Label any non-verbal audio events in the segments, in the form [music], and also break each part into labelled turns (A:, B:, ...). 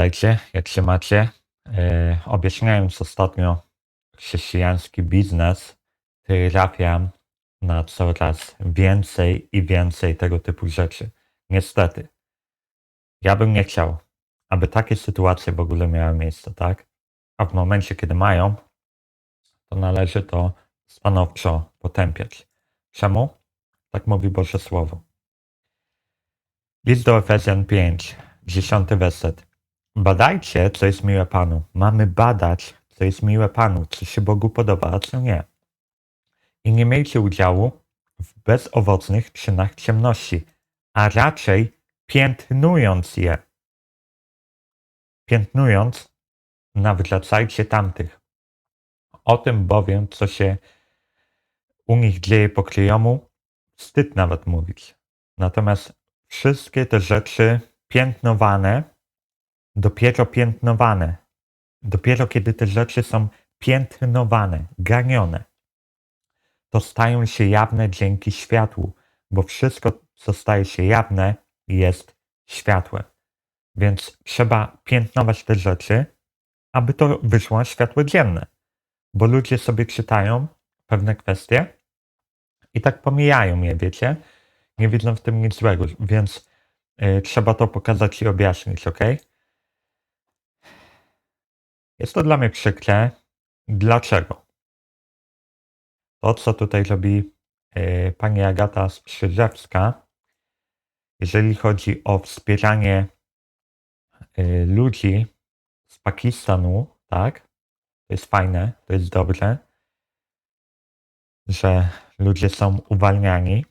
A: Witajcie, jak się macie? E, objaśniając ostatnio chrześcijański biznes, trafiam na coraz więcej i więcej tego typu rzeczy. Niestety, ja bym nie chciał, aby takie sytuacje w ogóle miały miejsce, tak? A w momencie, kiedy mają, to należy to stanowczo potępiać. Czemu? Tak mówi Boże Słowo. List do Efezjan 5, 10 werset. Badajcie, co jest miłe Panu. Mamy badać, co jest miłe Panu, co się Bogu podoba, a co nie. I nie miejcie udziału w bezowocnych czynach ciemności, a raczej piętnując je. Piętnując, nawracajcie tamtych. O tym bowiem, co się u nich dzieje po kryjomu, wstyd nawet mówić. Natomiast wszystkie te rzeczy piętnowane, dopiero piętnowane, dopiero kiedy te rzeczy są piętnowane, ganione, to stają się jawne dzięki światłu, bo wszystko, co staje się jawne, jest światłem. Więc trzeba piętnować te rzeczy, aby to wyszło na światło dzienne. Bo ludzie sobie czytają pewne kwestie i tak pomijają je, wiecie? Nie widzą w tym nic złego, więc y, trzeba to pokazać i objaśnić, ok? Jest to dla mnie przykre. Dlaczego? To, co tutaj robi y, pani Agata Strzyżewska, jeżeli chodzi o wspieranie y, ludzi z Pakistanu, tak? To jest fajne, to jest dobrze, że ludzie są uwalniani,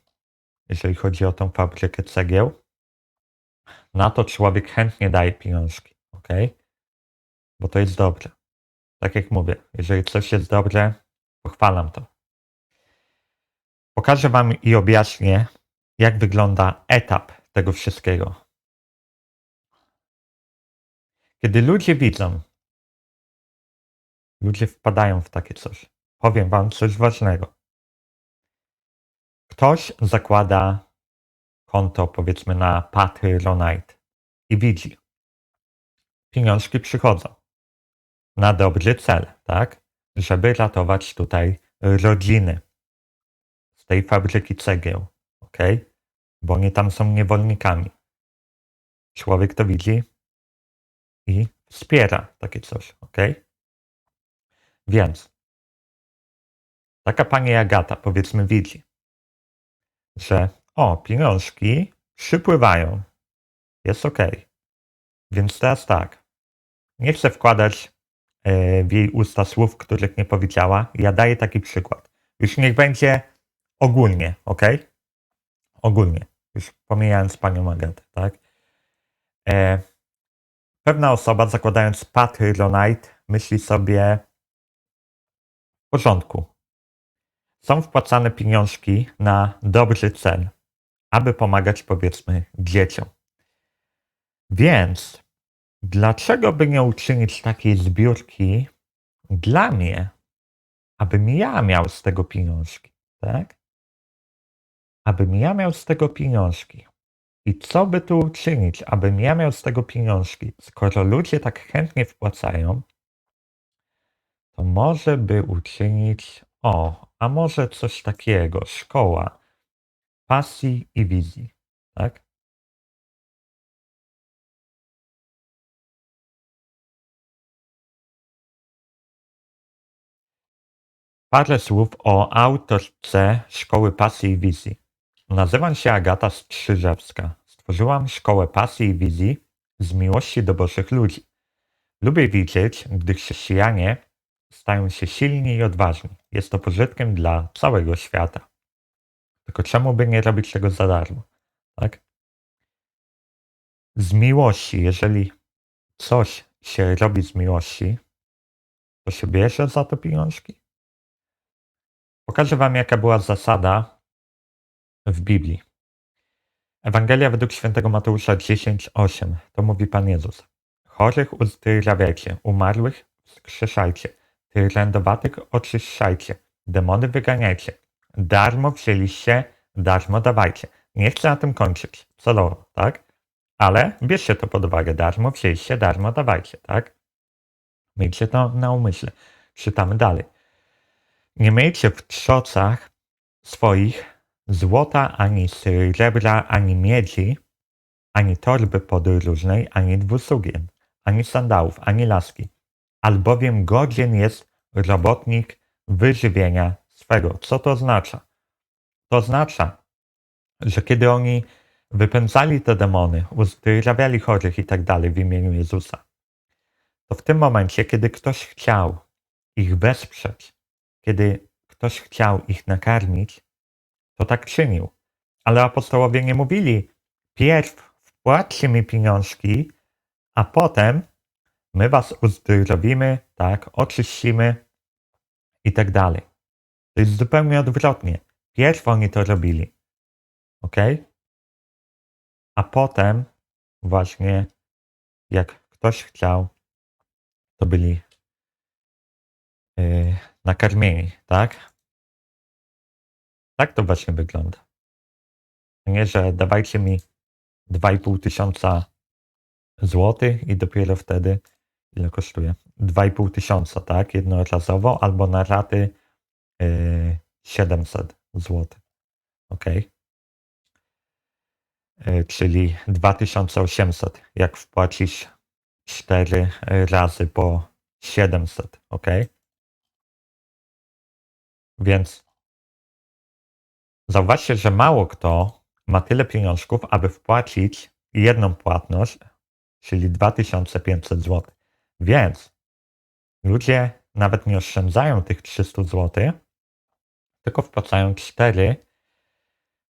A: jeżeli chodzi o tą fabrykę cegieł. Na to człowiek chętnie daje pieniążki, ok? Bo to jest dobre. Tak jak mówię, jeżeli coś jest dobre, pochwalam to. Pokażę Wam i objaśnię, jak wygląda etap tego wszystkiego. Kiedy ludzie widzą, ludzie wpadają w takie coś. Powiem Wam coś ważnego. Ktoś zakłada konto, powiedzmy, na Patronite i widzi, pieniążki przychodzą na dobry cel, tak? Żeby ratować tutaj rodziny z tej fabryki cegieł, ok? Bo oni tam są niewolnikami. Człowiek to widzi i wspiera takie coś, ok? Więc taka pani Agata, powiedzmy, widzi, że o, pieniążki przypływają. Jest ok. Więc teraz tak. Nie chcę wkładać w jej usta słów, których nie powiedziała. Ja daję taki przykład. Już niech będzie ogólnie, ok? Ogólnie. Już pomijając panią Agatę, tak? E, pewna osoba zakładając Patronite myśli sobie w porządku. Są wpłacane pieniążki na dobry cel, aby pomagać powiedzmy dzieciom. Więc dlaczego by nie uczynić takiej zbiórki dla mnie, abym ja miał z tego pieniążki, tak? Abym ja miał z tego pieniążki. I co by tu uczynić, abym ja miał z tego pieniążki? Skoro ludzie tak chętnie wpłacają, to może by uczynić, o, a może coś takiego, szkoła pasji i wizji, tak? Parę słów o autorce Szkoły Pasji i Wizji. Nazywam się Agata Strzyżewska. Stworzyłam Szkołę Pasji i Wizji z miłości do Bożych ludzi. Lubię widzieć, gdy chrześcijanie stają się silni i odważni. Jest to pożytkiem dla całego świata. Tylko czemu by nie robić tego za darmo? Tak? Z miłości, jeżeli coś się robi z miłości, to się bierze za to pieniążki? Pokażę Wam, jaka była zasada w Biblii. Ewangelia według świętego Mateusza 10:8. To mówi Pan Jezus. Chorych uzdrawiajcie, umarłych wskrzeszajcie, trędowatych oczyszczajcie, demony wyganiajcie. Darmo wzięliście, darmo dawajcie. Nie chcę na tym kończyć, celowo, tak? Ale bierzcie to pod uwagę. Darmo wzięliście, darmo dawajcie, tak? Miejcie to na umyśle. Czytamy dalej. Nie miejcie w trzocach swoich złota, ani srebra, ani miedzi, ani torby podróżnej, ani dwusługien, ani sandałów, ani laski, albowiem godzien jest robotnik wyżywienia swego. Co to oznacza? To oznacza, że kiedy oni wypędzali te demony, uzdrawiali chorych i tak dalej w imieniu Jezusa, to w tym momencie, kiedy ktoś chciał ich wesprzeć, kiedy ktoś chciał ich nakarmić, to tak czynił. Ale apostołowie nie mówili, pierw wpłaccie mi pieniążki, a potem my was uzdrowimy, tak, oczyścimy i tak dalej. To jest zupełnie odwrotnie. Pierw oni to robili. Ok? A potem właśnie jak ktoś chciał, to byli yy, nakarmieni, tak? Tak to właśnie wygląda. Nie, że dawajcie mi 2,5 tysiąca złotych i dopiero wtedy ile kosztuje? 2,5 tysiąca, tak? Jednorazowo albo na raty yy, 700 zł. Ok? Czyli 2800. Jak wpłacisz 4 razy po 700. Ok? Więc zauważcie, że mało kto ma tyle pieniążków, aby wpłacić jedną płatność, czyli 2500 zł. Więc ludzie nawet nie oszczędzają tych 300 zł, tylko wpłacają 4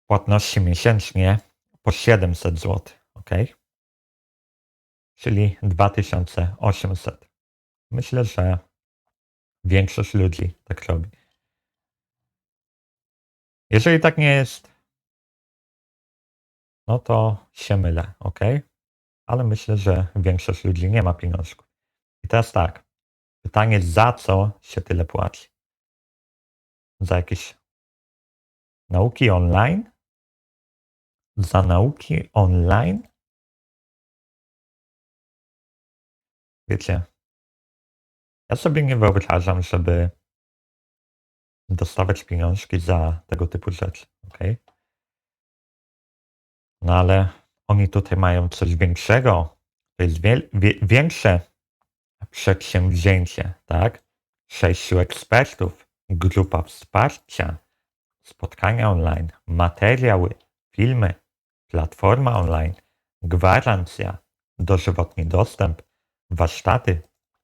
A: płatności miesięcznie po 700 zł. Ok? Czyli 2800. Myślę, że większość ludzi tak robi. Jeżeli tak nie jest, no to się mylę, ok? Ale myślę, że większość ludzi nie ma pieniążków. I teraz tak. Pytanie, za co się tyle płaci? Za jakieś nauki online? Za nauki online? Wiecie, ja sobie nie wyobrażam, żeby dostawać pieniążki za tego typu rzeczy, ok? No ale oni tutaj mają coś większego. To jest wie, wie, większe przedsięwzięcie, tak? Sześciu ekspertów, grupa wsparcia, spotkania online, materiały, filmy, platforma online, gwarancja, dożywotni dostęp, warsztaty,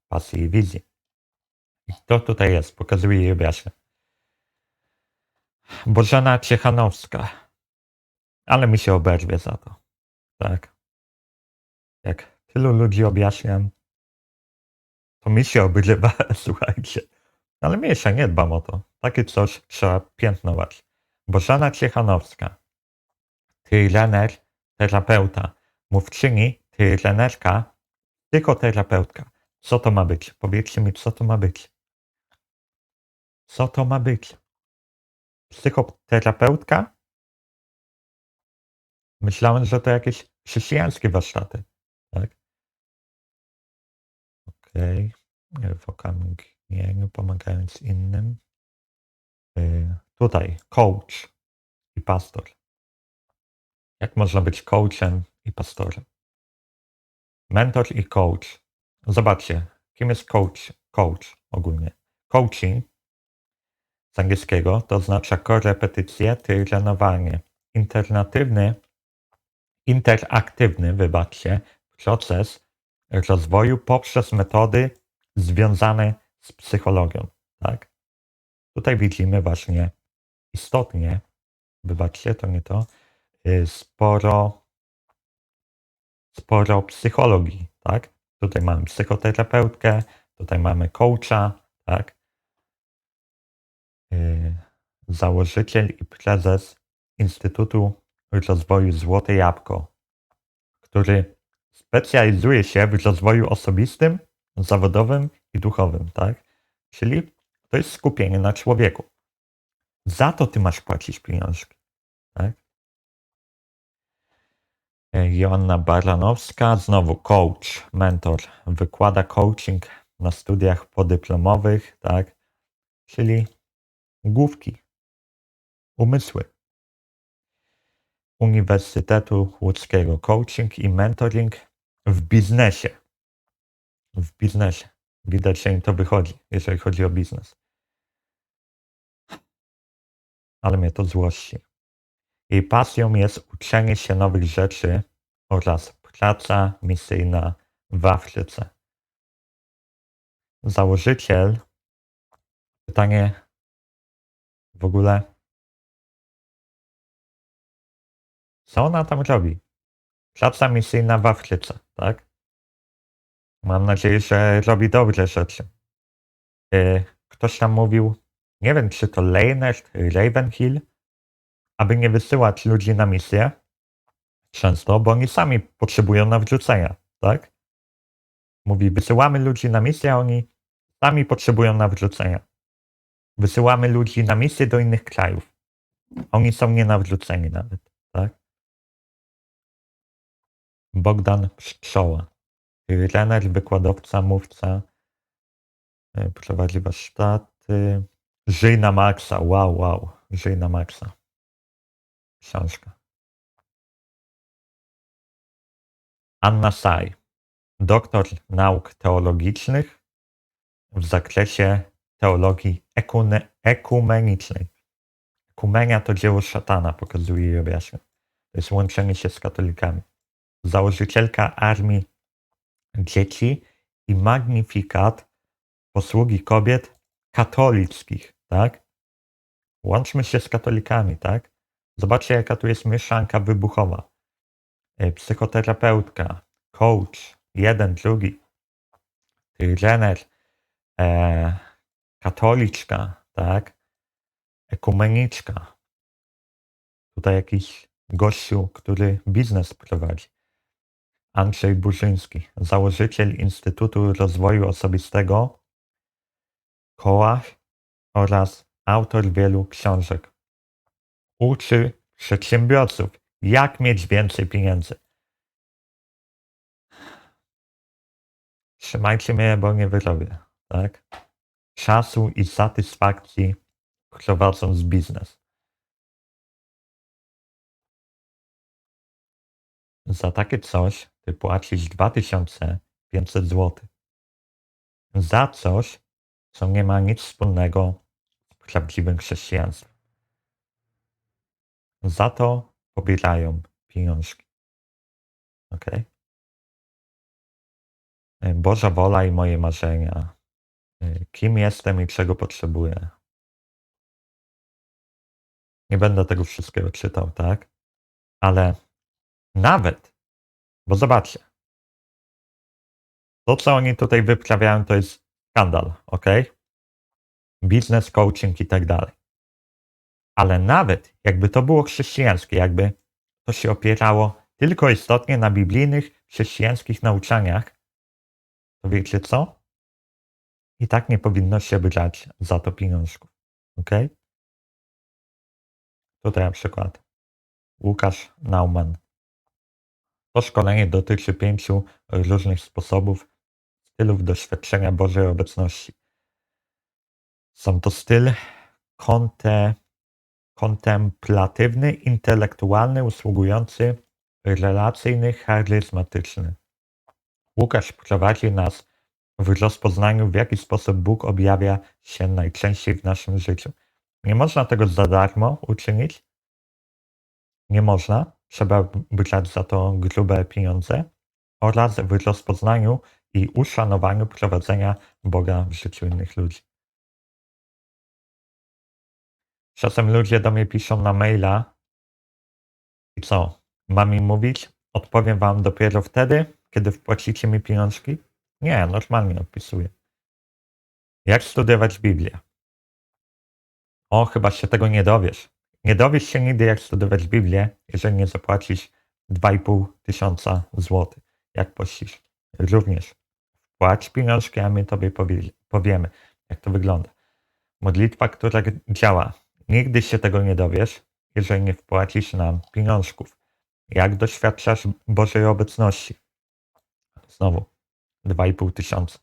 A: pasji i wizji. I to tutaj jest, pokazuję i objaśnię. Bożena Ciechanowska. Ale mi się oberwie za to. Tak. Jak tylu ludzi objaśniam, to mi się obrywa, [laughs] słuchajcie. Ale mniejsza, nie dbam o to. Takie coś trzeba piętnować. Bożena Ciechanowska. Trener, terapeuta. Mówczyni, trenerka, psychoterapeutka. Co to ma być? Powiedzcie mi, co to ma być. Co to ma być? Psychoterapeutka? Myślałem, że to jakieś chrześcijańskie warsztaty. Tak? Okej. Okay. W okamgnieniu, pomagając innym. Yy, tutaj coach i pastor. Jak można być coachem i pastorem? Mentor i coach. Zobaczcie, kim jest coach, coach ogólnie. Coaching z angielskiego to oznacza korepetycję, trenowanie. Internatywny, interaktywny, wybaczcie, proces rozwoju poprzez metody związane z psychologią. Tak? Tutaj widzimy właśnie istotnie, wybaczcie, to nie to, y, sporo, sporo psychologii, tak? Tutaj mamy psychoterapeutkę, tutaj mamy coacha, tak? Yy, założyciel i prezes Instytutu Rozwoju Złote Jabłko, który specjalizuje się w rozwoju osobistym, zawodowym i duchowym, tak? Czyli to jest skupienie na człowieku. Za to ty masz płacić pieniążki, tak? Joanna Baranowska, znowu coach, mentor, wykłada coaching na studiach podyplomowych, tak? Czyli główki, umysły. Uniwersytetu Łódzkiego coaching i mentoring w biznesie. W biznesie. Widać, że im to wychodzi, jeżeli chodzi o biznes. Ale mnie to złości. Jej pasją jest uczenie się nowych rzeczy oraz praca misyjna w Afryce. Założyciel, pytanie w ogóle, co ona tam robi? Praca misyjna w Afryce, tak? Mam nadzieję, że robi dobre rzeczy. Y, Ktoś tam mówił, nie wiem czy to Leinert, Ravenhill, aby nie wysyłać ludzi na misję często, bo oni sami potrzebują nawrzucenia, tak? Mówi, wysyłamy ludzi na misję, a oni sami potrzebują nawrzucenia. Wysyłamy ludzi na misję do innych krajów. Oni są nienawróceni nawet, tak? Bogdan Pszczoła. Trener, wykładowca, mówca. y, Prowadzi warsztaty. Żyj na maksa. Wow, wow. Żyj na maksa. Książka. Anna Saj. Doktor nauk teologicznych w zakresie teologii ekune, ekumenicznej. Ekumenia to dzieło szatana, pokazuje i objaśnia. To jest łączenie się z katolikami. Założycielka armii dzieci i magnifikat posługi kobiet katolickich, tak? Łączmy się z katolikami, tak? Zobaczcie, jaka tu jest mieszanka wybuchowa. E, Psychoterapeutka, coach, jeden, drugi, trener, e, katoliczka, tak? Ekumeniczka. Tutaj jakiś gościu, który biznes prowadzi. Andrzej Burzyński, założyciel Instytutu Rozwoju Osobistego, koła oraz autor wielu książek. Uczy przedsiębiorców, jak mieć więcej pieniędzy. Trzymajcie mnie, bo nie wyrobię, tak? Czasu i satysfakcji prowadząc biznes. Za takie coś ty płacisz 2500 zł. Za coś, co nie ma nic wspólnego z prawdziwym chrześcijaństwem. Za to pobierają pieniążki. Ok? Boża wola i moje marzenia. Kim jestem i czego potrzebuję. Nie będę tego wszystkiego czytał, tak? Ale nawet, bo zobaczcie, to co oni tutaj wyprawiają, to jest skandal, ok? Biznes, coaching i tak dalej. Ale nawet jakby to było chrześcijańskie, jakby to się opierało tylko istotnie na biblijnych, chrześcijańskich nauczaniach, to wiecie co? I tak nie powinno się brać za to pieniążków. Ok? Tutaj na przykład Łukasz Nauman. To szkolenie dotyczy pięciu różnych sposobów, stylów doświadczenia Bożej obecności. Są to styl konte, kontemplatywny, intelektualny, usługujący, relacyjny, charyzmatyczny. Łukasz prowadzi nas w rozpoznaniu, w jaki sposób Bóg objawia się najczęściej w naszym życiu. Nie można tego za darmo uczynić. Nie można. Trzeba brać za to grube pieniądze oraz w rozpoznaniu i uszanowaniu prowadzenia Boga w życiu innych ludzi. Czasem ludzie do mnie piszą na maila i co? Mam im mówić? Odpowiem wam dopiero wtedy, kiedy wpłacicie mi pieniążki? Nie, normalnie odpisuję. Jak studiować Biblię? O, chyba się tego nie dowiesz. Nie dowiesz się nigdy, jak studiować Biblię, jeżeli nie zapłacisz 2,5 tysiąca złotych. Jak pościsz? Również płać pieniążki, a my tobie powie, powiemy, jak to wygląda. Modlitwa, która działa. Nigdy się tego nie dowiesz, jeżeli nie wpłacisz nam pieniążków. Jak doświadczasz Bożej obecności? Znowu, 2,5 tysiąca.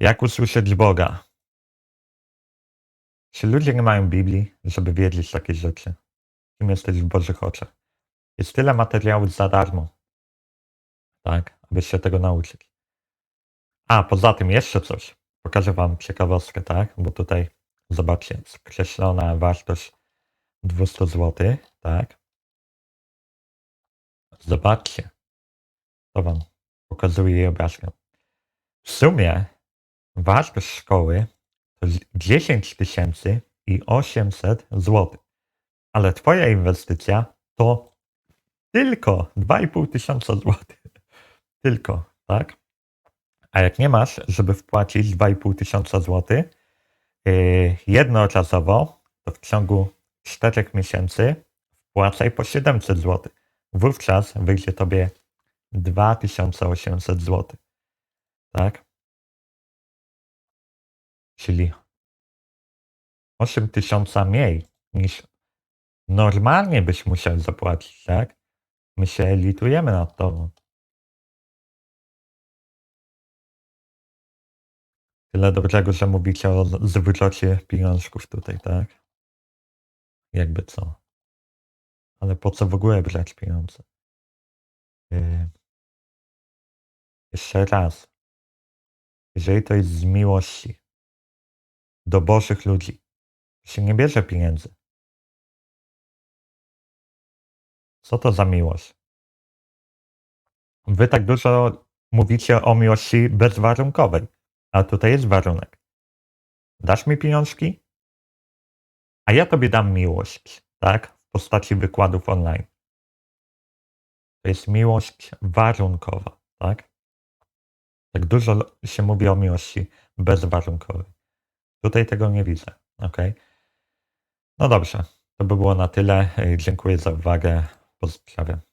A: Jak usłyszeć Boga? Czy ludzie nie mają Biblii, żeby wiedzieć takie rzeczy? Kim jesteś w Bożych oczach? Jest tyle materiału za darmo. Tak, aby się tego nauczyć. A, poza tym jeszcze coś. Pokażę Wam ciekawostkę, tak? Bo tutaj, zobaczcie, skreślona wartość 200 zł, tak? Zobaczcie. To Wam pokazuję i obrazkę. W sumie wartość szkoły to 10 tysięcy i 800 zł. Ale Twoja inwestycja to tylko 2,5 tysiąca złotych. [laughs] Tylko, tak? A jak nie masz, żeby wpłacić 2,5 tysiąca złotych yy, jednorazowo, to w ciągu 4 miesięcy wpłacaj po 700 zł. Wówczas wyjdzie tobie 2800 zł. Tak? Czyli 8 tysiąca mniej niż normalnie byś musiał zapłacić, tak? My się litujemy nad tobą. Tyle dobrego, że mówicie o zwrocie pieniążków tutaj, tak? Jakby co. Ale po co w ogóle brać pieniądze? Yy. Jeszcze raz. Jeżeli to jest z miłości do Bożych ludzi, się nie bierze pieniędzy. Co to za miłość? Wy tak dużo mówicie o miłości bezwarunkowej, a tutaj jest warunek. Dasz mi pieniążki? A ja tobie dam miłość, tak? W postaci wykładów online. To jest miłość warunkowa, tak? Tak dużo się mówi o miłości bezwarunkowej. Tutaj tego nie widzę, ok? No dobrze, to by było na tyle. Dziękuję za uwagę. Pozdrawiam.